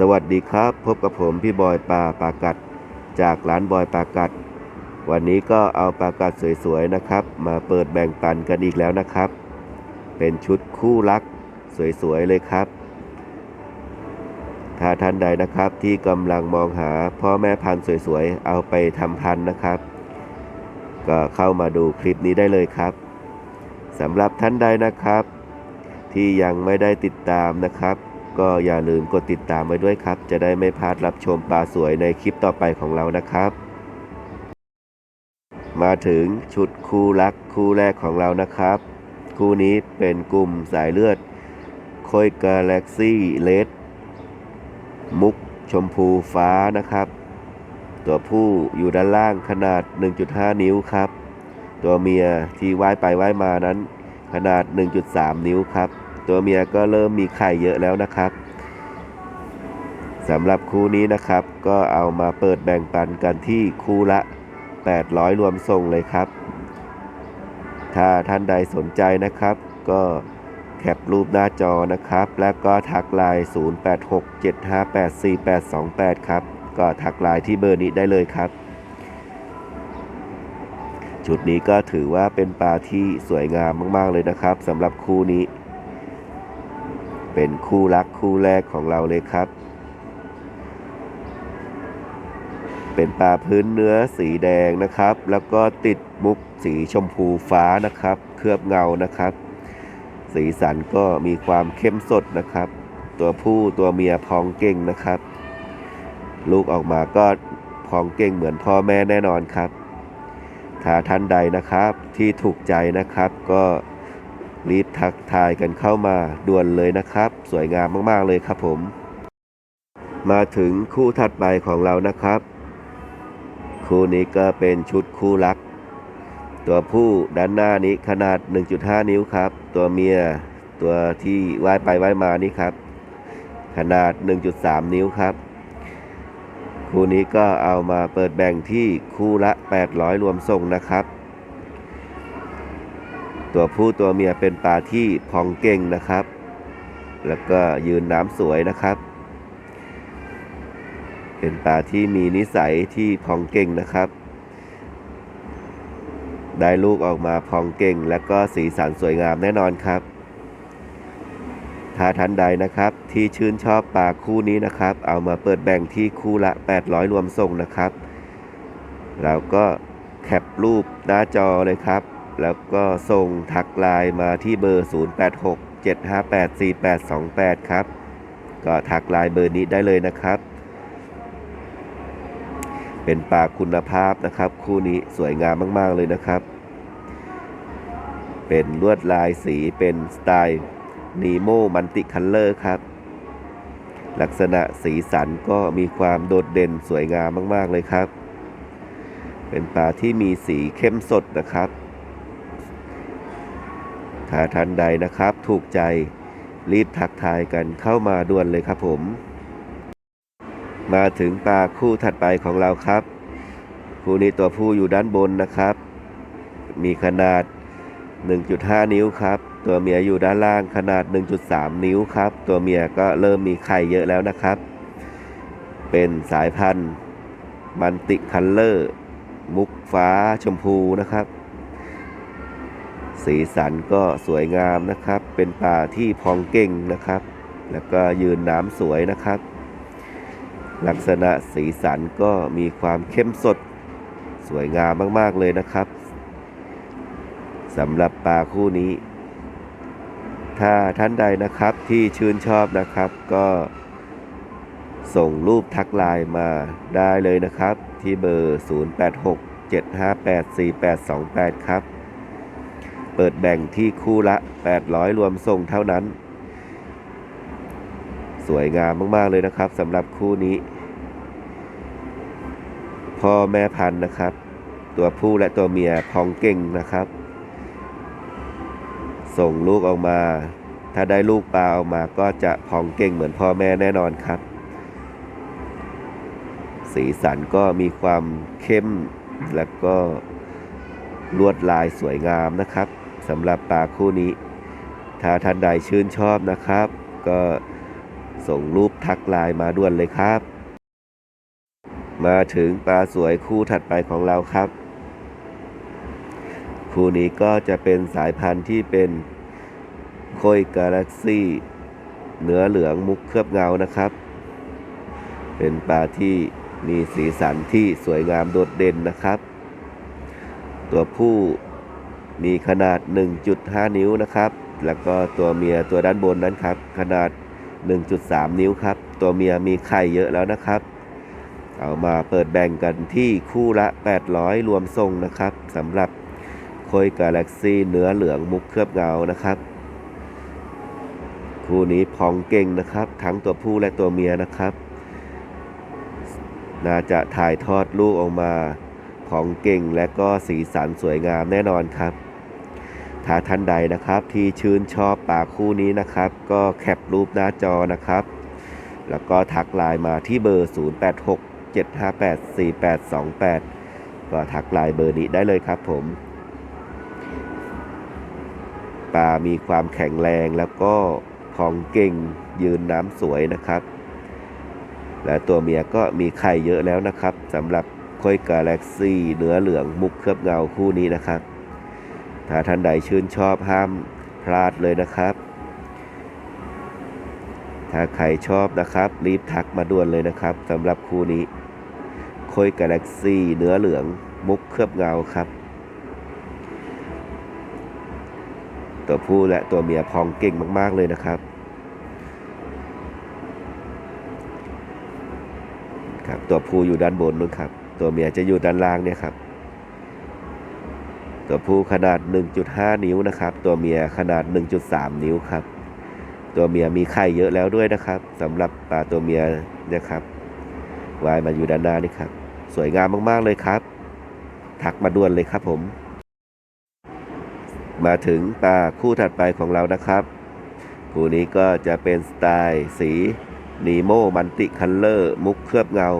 สวัสดีครับ พบกับผมพี่บอยปลาปากัด จากร้านบอยปากัด วันนี้ก็เอาปากัดสวยๆนะครับ มาเปิดแบ่งปันกันอีกแล้วนะครับ เป็นชุดคู่รักสวยๆเลยครับ ถ้าท่านใดนะครับที่กำลังมองหาพ่อแม่พันธุ์สวยๆ เอาไปทำพันธุ์นะครับ ก็เข้ามาดูคลิปนี้ได้เลยครับสำหรับท่านใดนะครับ ที่ยังไม่ได้ติดตามนะครับ ก็อย่าลืมกดติดตามไว้ด้วยครับ จะได้ไม่พลาดรับชมปลาสวยในคลิปต่อไปของเรานะครับ มาถึงชุดคู่รักคู่แรกของเรานะครับ คู่นี้เป็นกลุ่มสายเลือดโคยกาแล็กซี่เลดมุกชมพูฟ้านะครับ ตัวผู้อยู่ด้านล่างขนาด 1.5 นิ้วครับ ตัวเมียที่ว่ายไปว่ายมานั้นขนาด 1.3 นิ้วครับ ตัวเมียก็เริ่มมีไข่เยอะแล้วนะครับสำหรับคู่นี้นะครับ ก็เอามาเปิดแบ่งปันกันที่คู่ละ 800 รวมส่งเลยครับ ถ้าท่านใดสนใจนะครับ ก็แคปรูปหน้าจอนะครับ แล้วก็ทักไลน์ 0867584828 ครับ ก็ทักไลน์ที่เบอร์นี้ได้เลยครับ ชุดนี้ก็ถือว่าเป็นปลาที่สวยงามมาก ๆ เลยนะครับสำหรับคู่นี้ เป็นคู่รักคู่แรกของเราเลยครับ เป็นปลาพื้นเนื้อสีแดงนะครับ แล้วก็ติดมุกสีชมพูฟ้านะครับ เคลือบเงานะครับ สีสันก็มีความเข้มสดนะครับ ตัวผู้ตัวเมียพองเก่งนะครับ ลูกออกมาก็พองเก่งเหมือนพ่อแม่แน่นอนครับถ้าท่านใดนะครับที่ถูกใจนะครับก็ รีบทักทายกันเข้ามาด่วนเลยนะครับ สวยงามมากๆเลยครับผม มาถึงคู่ถัดไปของเรานะครับ คู่นี้ก็เป็นชุดคู่รัก ตัวผู้ด้านหน้านี้ขนาด 1.5 นิ้วครับ ตัวเมียตัวที่ว่ายไปว่ายมานี่ครับ ขนาด 1.3 นิ้วครับ คู่นี้ก็เอามาเปิดแบ่งที่คู่ละ 800 รวมส่งนะครับ ตัวผู้ตัวเมียเป็นปลาที่พองเก่งนะครับ แล้วก็ยืนน้ำสวยนะครับ เป็นปลาที่มีนิสัยที่พองเก่งนะครับ ได้ลูกออกมาพองเก่ง และก็สีสันสวยงามแน่นอนครับ ถ้าท่านใดนะครับที่ชื่นชอบปลาคู่นี้นะครับ เอามาเปิดแบ่งที่คู่ละ 800 รวมส่งนะครับเราก็แคปรูปหน้าจอเลยครับ แล้วก็ส่งทักไลน์มาที่เบอร์ 0867584828 ครับ ก็ทักไลน์เบอร์นี้ได้เลยนะครับ เป็นปลาคุณภาพนะครับ คู่นี้สวยงามมาก ๆ เลยนะครับ เป็นลวดลายสีเป็นสไตล์นีโมมันติคัลเลอร์ครับ ลักษณะสีสันก็มีความโดดเด่นสวยงามมาก ๆ เลยครับ เป็นปลาที่มีสีเข้มสดนะครับ ถ้าท่านใดนะครับ ถูกใจรีบทักทายกันเข้ามาด่วนเลยครับผม มาถึงปลาคู่ถัดไปของเราครับ คู่นี้ตัวผู้อยู่ด้านบนนะครับ มีขนาด 1.5 นิ้วครับ ตัวเมียอยู่ด้านล่างขนาด 1.3 นิ้วครับ ตัวเมียก็เริ่มมีไข่เยอะแล้วนะครับ เป็นสายพันธุ์มันติคัลเลอร์ มุกฟ้าชมพูนะครับ สีสันก็สวยงามนะครับ เป็นป่าที่พองเก่งนะครับ แล้วก็ยืนน้ำสวยนะครับ ลักษณะสีสันก็มีความเข้มสด สวยงามมากๆเลยนะครับสำหรับปลาคู่นี้ ถ้าท่านใดนะครับที่ชื่นชอบนะครับก็ส่งรูปทักไลน์มาได้เลยนะครับ ที่เบอร์ 0867584828 ครับ เปิดแบ่งที่คู่ละ 800 รวมส่งเท่านั้น สวยงามมาก ๆ เลยนะครับสำหรับคู่นี้ พ่อแม่พันธุ์นะครับ ตัวผู้และตัวเมียพองเก่งนะครับ ส่งลูกออกมา ถ้าได้ลูกปลาออกมาก็จะพองเก่งเหมือนพ่อแม่แน่นอนครับ สีสันก็มีความเข้มและก็ลวดลายสวยงามนะครับ สำหรับปลาคู่นี้ ถ้าท่านใดชื่นชอบนะครับ ก็ส่งรูปทักไลน์มาด่วนเลยครับ มาถึงปลาสวยคู่ถัดไปของเราครับ คู่นี้ก็จะเป็นสายพันธุ์ที่เป็นโคยกาแล็กซี่เนื้อเหลืองมุกเคลือบเงานะครับ เป็นปลาที่มีสีสันที่สวยงามโดดเด่นนะครับ ตัวผู้ มีขนาด 1.5 นิ้วนะครับ แล้วก็ตัวเมียตัวด้านบนนั้นครับ ขนาด 1.3 นิ้วครับ ตัวเมียมีไข่เยอะแล้วนะครับ เอามาเปิดแบ่งกันที่คู่ละ 800 รวมทรงนะครับสำหรับโคยกาแล็กซี่เนื้อเหลืองมุกเคลือบเงานะครับ คู่นี้พองเก่งนะครับ ทั้งตัวผู้และตัวเมียนะครับ น่าจะถ่ายทอดลูกออกมาของเก่งและก็สีสันสวยงามแน่นอนครับ ถ้าท่านใดนะครับที่ชื่นชอบปลาคู่นี้นะครับ ก็แคปรูปหน้าจอนะครับ แล้วก็ทักไลน์มาที่เบอร์ 0867584828 ก็ทักไลน์เบอร์นี้ได้เลยครับผมปลามีความแข็งแรงแล้วก็พองเก่งยืนน้ำสวยนะครับ และตัวเมียก็มีไข่เยอะแล้วนะครับสำหรับค่อยกาแล็กซี่เนื้อเหลืองมุกเคลือบเงาคู่นี้นะครับ ถ้าท่านใดชื่นชอบห้ามพลาดเลยนะครับ ถ้าใครชอบนะครับ รีบทักมาด่วนเลยนะครับสำหรับคู่นี้คอยกาแล็กซี่เนื้อเหลืองมุกเคลือบเงาครับ ตัวผู้และตัวเมียพองเก่งมาก ๆ เลยนะครับครับ ตัวผู้อยู่ด้านบนนู้นครับ ตัวเมียจะอยู่ด้านล่างเนี่ยครับ ตัวผู้ขนาด 1.5 นิ้วนะครับ ตัวเมียขนาด 1.3 นิ้วครับ ตัวเมียมีไข่เยอะแล้วด้วยนะครับสำหรับปลาตัวเมียนะครับวายมาอยู่ด้านหน้านี่ครับ สวยงามมากๆเลยครับ ทักมาด่วนเลยครับผม มาถึงปลาคู่ถัดไปของเรานะครับ คู่นี้ก็จะเป็นสไตล์สีนีโมมันติคัลเลอร์มุกเคลือบเงา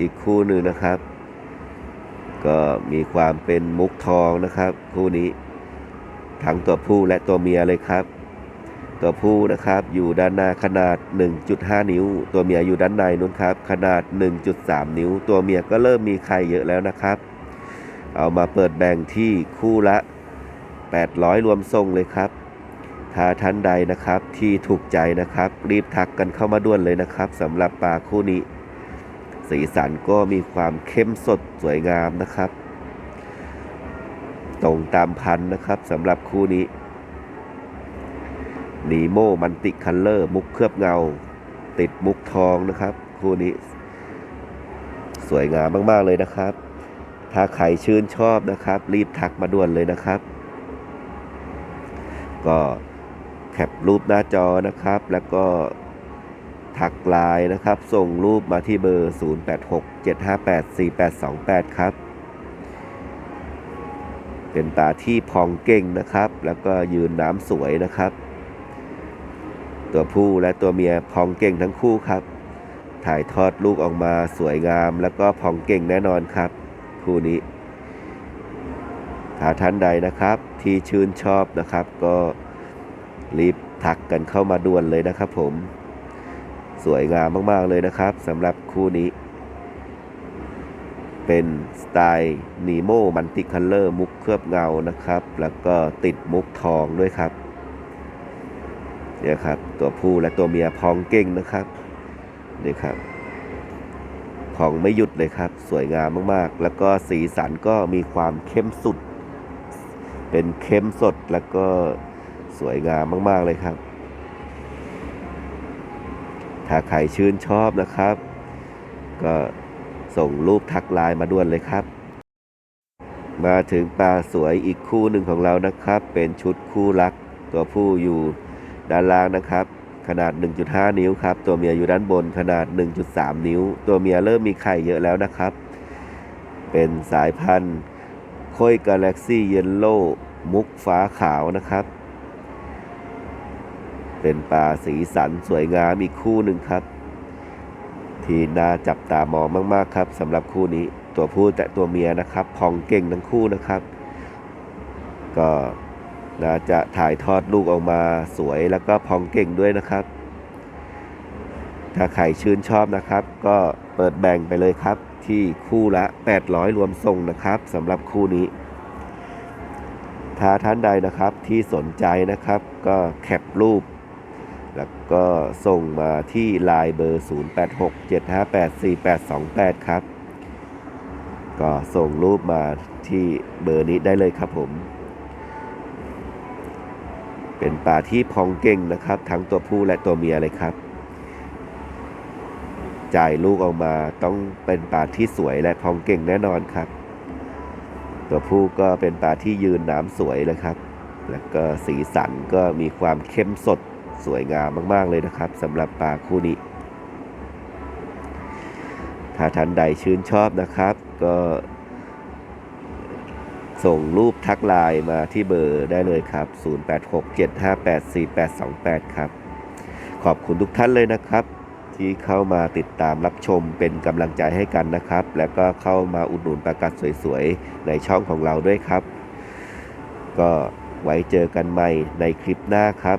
อีกคู่หนึ่งนะครับ ก็มีความเป็นมุกทองนะครับ คู่นี้ ทั้งตัวผู้และตัวเมียเลยครับ ตัวผู้นะครับอยู่ด้านหน้าขนาด 1.5 นิ้ว ตัวเมียอยู่ด้านในนู้นครับ ขนาด 1.3 นิ้ว ตัวเมียก็เริ่มมีไข่เยอะแล้วนะครับ เอามาเปิดแบ่งที่คู่ละ 800 รวมทรงเลยครับถ้าท่านใดนะครับที่ถูกใจนะครับ รีบทักกันเข้ามาด่วนเลยนะครับสำหรับปลาคู่นี้ สีสันก็มีความเข้มสดสวยงามนะครับ ตรงตามพันนะครับสำหรับคู่นี้นีโมมันติคัลเลอร์ มุกเคลือบเงา ติดมุกทองนะครับ คู่นี้ สวยงามมาก ๆ เลยนะครับ ถ้าใครชื่นชอบนะครับ รีบทักมาด่วนเลยนะครับ ก็แคปรูปหน้าจอนะครับ แล้วก็ ทักไลน์นะครับ ส่งรูปมาที่เบอร์ 0867584828 ครับ เป็นตาที่พองเก่งนะครับ แล้วก็ยืนน้ำสวยนะครับ ตัวผู้และตัวเมียพองเก่งทั้งคู่ครับ ถ่ายทอดลูกออกมาสวยงาม แล้วก็พองเก่งแน่นอนครับ คู่นี้ถ้าท่านใดนะครับที่ชื่นชอบนะครับ ก็รีบทักกันเข้ามาด่วนเลยนะครับผม สวยงามมาก ๆ เลยนะครับสำหรับคู่นี้ เป็นสไตล์นีโมมันติคัลเลอร์มุกเคลือบเงานะครับ แล้วก็ติดมุกทองด้วยครับเนี่ยครับ ตัวผู้และตัวเมียพองเก่งนะครับนี่ครับพองไม่หยุดเลยครับ สวยงามมากๆ แล้วก็สีสันก็มีความเข้มสุด เป็นเข้มสดแล้วก็สวยงามมาก ๆ เลยครับ ถ้าใครชื่นชอบนะครับ ก็ส่งรูปทักไลน์มาด่วนเลยครับ มาถึงปลาสวยอีกคู่หนึ่งของเรานะครับ เป็นชุดคู่รัก ตัวผู้อยู่ด้านล่างนะครับ ขนาด 1.5 นิ้วครับ ตัวเมียอยู่ด้านบนขนาด 1.3 นิ้ว ตัวเมียเริ่มมีไข่เยอะแล้วนะครับ เป็นสายพันธุ์โคยกาแล็กซี่เยลโล่มุกฟ้าขาวนะครับ เป็นปลาสีสันสวยงามอีกคู่หนึ่งครับ ที่น่าจับตามองมากๆครับสำหรับคู่นี้ตัวผู้แต่ตัวเมียนะครับพองเก่งทั้งคู่นะครับ ก็น่าจะถ่ายทอดลูกออกมาสวยแล้วก็พองเก่งด้วยนะครับ ถ้าใครชื่นชอบนะครับ ก็เปิดแบ่งไปเลยครับ ที่คู่ละ 800 รวมส่งนะครับสำหรับคู่นี้ ถ้าท่านใดนะครับที่สนใจนะครับ ก็แคปรูป แล้วก็ส่งมาที่ไลน์เบอร์ 0867584828 ครับ ก็ส่งรูปมาที่เบอร์นี้ได้เลยครับผม เป็นปลาที่พองเก่งนะครับ ทั้งตัวผู้และตัวเมียเลยครับ จ่ายลูกออกมาต้องเป็นปลาที่สวยและพองเก่งแน่นอนครับ ตัวผู้ก็เป็นปลาที่ยืนน้ำสวยเลยครับ แล้วก็สีสันก็มีความเข้มสด สวยงามมาก ๆ เลยนะครับสำหรับปลาคู่นี้ ถ้าท่านใดชื่นชอบนะครับ ก็ส่งรูปทักไลน์มาที่เบอร์ได้เลยครับ 0867584828 ครับ ขอบคุณทุกท่านเลยนะครับ ที่เข้ามาติดตามรับชมเป็นกำลังใจให้กันนะครับ แล้วก็เข้ามาอุดหนุนประกัดสวยๆ ในช่องของเราด้วยครับ ก็ไว้เจอกันใหม่ในคลิปหน้าครับ